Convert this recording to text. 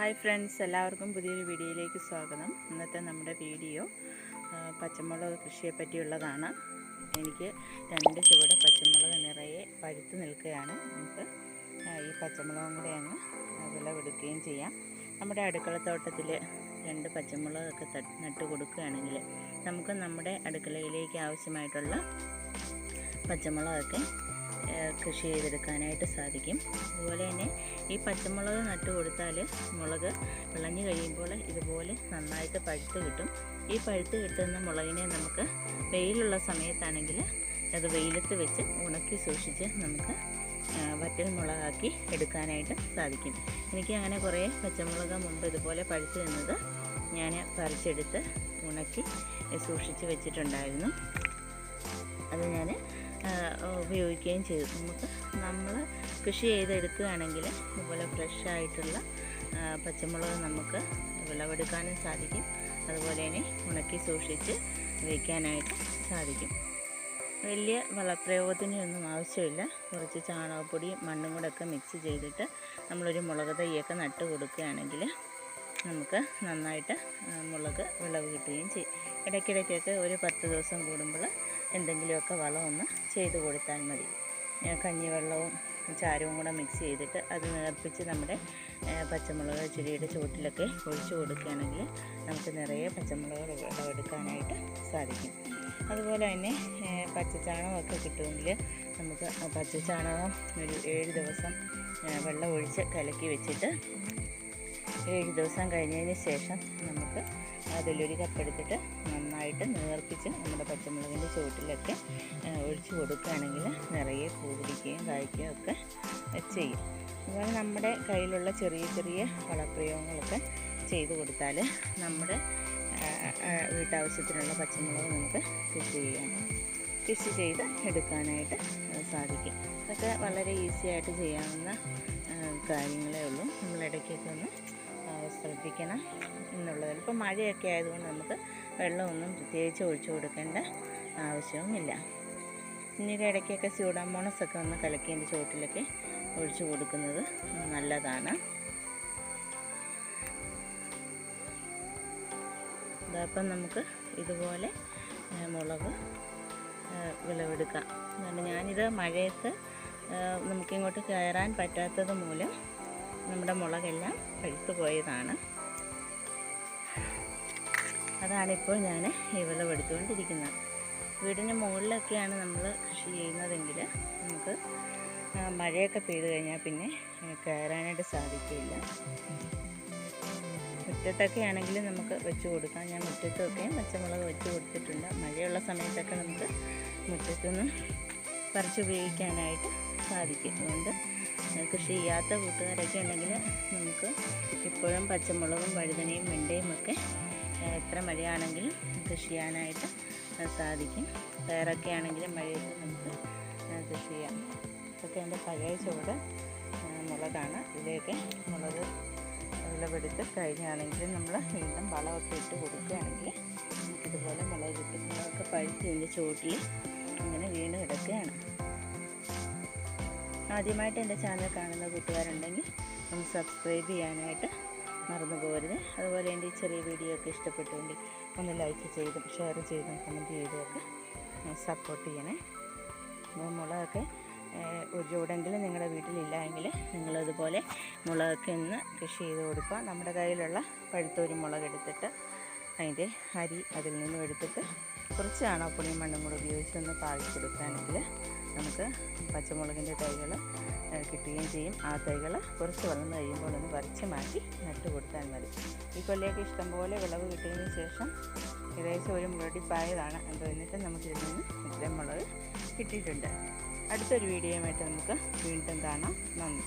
Hi friends എല്ലാവർക്കും പുതിയൊരു വീഡിയോയിലേക്ക് സ്വാഗതം. ഇന്നത്തെ നമ്മുടെ വീഡിയോ പച്ചമുളക് കൃഷിയെ പറ്റിയുള്ളതാണ് എനിക്ക് രണ്ട് ചുവട് പച്ചമുളക് നിറയെ പഴുത്ത് നിൽക്കുകയാണ്. നമുക്ക് ഈ പച്ചമുളകും കൂടെ അങ്ങ് വിളവെടുക്കുകയും ചെയ്യാം. നമ്മുടെ അടുക്കളത്തോട്ടത്തിൽ രണ്ട് പച്ചമുളകൊക്കെ നട്ട് കൊടുക്കുകയാണെങ്കിൽ നമുക്ക് നമ്മുടെ അടുക്കളയിലേക്ക് ആവശ്യമായിട്ടുള്ള പച്ചമുളകൊക്കെ കൃഷി ചെയ്തെടുക്കാനായിട്ട് സാധിക്കും. അതുപോലെ തന്നെ ഈ പച്ചമുളക് നട്ട് കൊടുത്താൽ മുളക് വിളഞ്ഞു കഴിയുമ്പോൾ ഇതുപോലെ നന്നായിട്ട് പഴുത്ത് കിട്ടും. ഈ പഴുത്ത് കിട്ടുന്ന മുളകിനെ നമുക്ക് വെയിലുള്ള സമയത്താണെങ്കിൽ അത് വെയിലത്ത് വെച്ച് ഉണക്കി സൂക്ഷിച്ച് നമുക്ക് വറ്റൽ മുളകാക്കി എടുക്കാനായിട്ട് സാധിക്കും. എനിക്ക് അങ്ങനെ കുറേ പച്ചമുളക് മുമ്പ് ഇതുപോലെ പഴുത്ത് നിന്നത് ഞാൻ പറിച്ചെടുത്ത് ഉണക്കി സൂക്ഷിച്ച് വെച്ചിട്ടുണ്ടായിരുന്നു. അത് ഞാൻ ഉപയോഗിക്കുകയും ചെയ്തു. നമുക്ക് നമ്മൾ കൃഷി ചെയ്തെടുക്കുകയാണെങ്കിൽ ഇതുപോലെ ഫ്രഷ് ആയിട്ടുള്ള പച്ചമുളക് നമുക്ക് വിളവെടുക്കാനും സാധിക്കും. അതുപോലെ തന്നെ ഉണക്കി സൂക്ഷിച്ച് വയ്ക്കാനായിട്ട് സാധിക്കും. വലിയ വളപ്രയോഗത്തിനൊന്നും ആവശ്യമില്ല. കുറച്ച് ചാണകപ്പൊടിയും മണ്ണും കൂടെ ഒക്കെ മിക്സ് ചെയ്തിട്ട് നമ്മളൊരു മുളക് തൈയൊക്കെ നട്ട് കൊടുക്കുകയാണെങ്കിൽ നമുക്ക് നന്നായിട്ട് മുളക് വിളവ് കിട്ടുകയും ചെയ്യും. ഇടയ്ക്കിടയ്ക്കൊക്കെ ഒരു പത്ത് ദിവസം കൂടുമ്പോൾ എന്തെങ്കിലുമൊക്കെ വളം ഒന്ന് ചെയ്ത് കൊടുത്താൽ മതി. കഞ്ഞിവെള്ളവും ചാരവും കൂടെ മിക്സ് ചെയ്തിട്ട് അത് നിറപ്പിച്ച് നമ്മുടെ പച്ചമുളക് ചെടിയുടെ ചുവട്ടിലൊക്കെ ഒഴിച്ചു കൊടുക്കുകയാണെങ്കിൽ നമുക്ക് നിറയെ പച്ചമുളക് വിളവെടുക്കാനായിട്ട് സാധിക്കും. അതുപോലെ തന്നെ പച്ചച്ചാണകമൊക്കെ കിട്ടുമെങ്കിൽ നമുക്ക് പച്ചച്ചാണകം ഒരു ഏഴ് ദിവസം വെള്ളം ഒഴിച്ച് കലക്കി വെച്ചിട്ട് ഏഴ് ദിവസം കഴിഞ്ഞതിന് ശേഷം നമുക്ക് അതിലൊരു കപ്പെടുത്തിട്ട് നന്നായിട്ട് നേർപ്പിച്ച് നമ്മുടെ പച്ചമുളകിന്റെ ചുവട്ടിലൊക്കെ ഒഴിച്ച് കൊടുക്കുകയാണെങ്കിൽ നിറയെ പൂ പിടിക്കുകയും കായ്ക്കുകയും ഒക്കെ ചെയ്യും. അതുപോലെ നമ്മുടെ കയ്യിലുള്ള ചെറിയ ചെറിയ വളപ്രയോഗങ്ങളൊക്കെ ചെയ്ത് കൊടുത്താൽ നമ്മുടെ വീട്ടാവശ്യത്തിനുള്ള പച്ചമുളക് നമുക്ക് കൃഷി ചെയ്യാം. കൃഷി ചെയ്ത് എടുക്കാനായിട്ട് സാധിക്കും. ഇതൊക്കെ വളരെ ഈസി ആയിട്ട് ചെയ്യാവുന്ന കാര്യങ്ങളേ ഉള്ളൂ. നമ്മൾ ഇടയ്ക്കൊക്കെ ഒന്ന് ശ്രദ്ധിക്കണം എന്നുള്ളത് ഇപ്പോൾ മഴയൊക്കെ ആയതുകൊണ്ട് നമുക്ക് വെള്ളമൊന്നും പ്രത്യേകിച്ച് ഒഴിച്ചു കൊടുക്കേണ്ട ആവശ്യവുമില്ല. പിന്നീട് ഇടയ്ക്കൊക്കെ സ്യൂഡാമോണസ് ഒക്കെ ഒന്ന് കലക്കിയതിന്റെ ചുവട്ടിലൊക്കെ ഒഴിച്ചു കൊടുക്കുന്നത് നല്ലതാണ്. അതപ്പം നമുക്ക് ഇതുപോലെ മുളക് വിളവെടുക്കാം. അതുകൊണ്ട് ഞാനിത് മഴയത്ത് നമുക്കിങ്ങോട്ട് കയറാൻ പറ്റാത്തത് മൂലം നമ്മുടെ മുളകെല്ലാം പഴുത്തു പോയതാണ്. അതാണിപ്പോൾ ഞാൻ ഈ വെള്ളം വിളവെടുത്തുകൊണ്ടിരിക്കുന്നത് വീടിന് മുകളിലൊക്കെയാണ് നമ്മൾ കൃഷി ചെയ്യുന്നതെങ്കിൽ നമുക്ക് മഴയൊക്കെ പെയ്തു കഴിഞ്ഞാൽ പിന്നെ കയറാനായിട്ട് സാധിക്കില്ല. മുറ്റത്തൊക്കെ ആണെങ്കിൽ നമുക്ക് വെച്ച് കൊടുക്കാം. ഞാൻ മുറ്റത്തൊക്കെ പച്ചമുളക് വെച്ച് കൊടുത്തിട്ടുണ്ട്. മഴയുള്ള സമയത്തൊക്കെ നമുക്ക് മുറ്റത്തുനിന്ന് പറിച്ചുപയോഗിക്കാനായിട്ട് സാധിക്കും. അതുകൊണ്ട് കൃഷി ചെയ്യാത്ത കൂട്ടുകാരൊക്കെ ഉണ്ടെങ്കിൽ നമുക്ക് ഇപ്പോഴും പച്ചമുളകും വഴുതനയും വെണ്ടയും ഒക്കെ എത്ര മഴയാണെങ്കിലും കൃഷി ചെയ്യാനായിട്ട് സാധിക്കും. പയറൊക്കെ ആണെങ്കിലും മഴയത്ത് നമുക്ക് കൃഷി ചെയ്യാം. ഇതൊക്കെ എന്റെ പഴയ ചുവട് മുളകാണ്. ഇതിലേക്ക് മുളക് വിളവെടുത്ത് കഴിഞ്ഞാണെങ്കിൽ നമ്മൾ വീണ്ടും വളമൊക്കെ ഇട്ട് കൊടുക്കുകയാണെങ്കിൽ നമുക്കിതുപോലെ മുളക് കിട്ടും. മുളകൊക്കെ പഴുത്ത് ഇതിന്റെ ചുവട്ടിൽ ഇങ്ങനെ ആദ്യമായിട്ട് എന്റെ ചാനൽ കാണുന്ന കൂട്ടുകാരുണ്ടെങ്കിൽ ഒന്ന് സബ്സ്ക്രൈബ് ചെയ്യാനായിട്ട് മറന്നു പോകരുത് അതുപോലെ എന്റെ ഈ ചെറിയ വീഡിയോ ഒക്കെ ഇഷ്ടപ്പെട്ടുകൊണ്ട് ഒന്ന് ലൈക്ക് ചെയ്തും ഷെയർ ചെയ്തും കമന്റ് ചെയ്തും ഒക്കെ സപ്പോർട്ട് ചെയ്യണേ. മുളകൊക്കെ ഏഹ്, ഒരു ചൂടെങ്കിലും നിങ്ങളുടെ വീട്ടിലില്ല എങ്കിൽ നിങ്ങളിതുപോലെ മുളകൊക്കെ ഒന്ന് കൃഷി ചെയ്ത് കൊടുക്കുക. നമ്മുടെ കയ്യിലുള്ള പഴുത്തൊരു മുളക് എടുത്തിട്ട് അതിന്റെ അരി അതിൽ നിന്നും എടുത്തിട്ട് കുറച്ച് ചാണകപ്പൊടിയും മണ്ണും കൂടെ ഉപയോഗിച്ചൊന്ന് പാകിച്ചെടുക്കുകയാണെങ്കിൽ നമുക്ക് പച്ചമുളകിന്റെ തൈകൾ കിട്ടുകയും ചെയ്യും. ആ തൈകൾ കുറച്ച് വളർന്നു കഴിയുമ്പോൾ ഒന്ന് വരച്ച് മാറ്റി നട്ട് കൊടുത്താൽ മതി. ഈ കൊല്ലയൊക്കെ ഇഷ്ടംപോലെ വിളവ് കിട്ടിയതിന് ശേഷം ഏകദേശം ഒരു മുരടിപ്പായതാണ്. എന്തോ എന്നിട്ട് നമുക്ക് ഇതിൽ നിന്ന് ഇത്രയും മുളക് കിട്ടിയിട്ടുണ്ട്. അടുത്തൊരു വീഡിയോയുമായിട്ട് നമുക്ക് വീണ്ടും കാണാം. നന്ദി.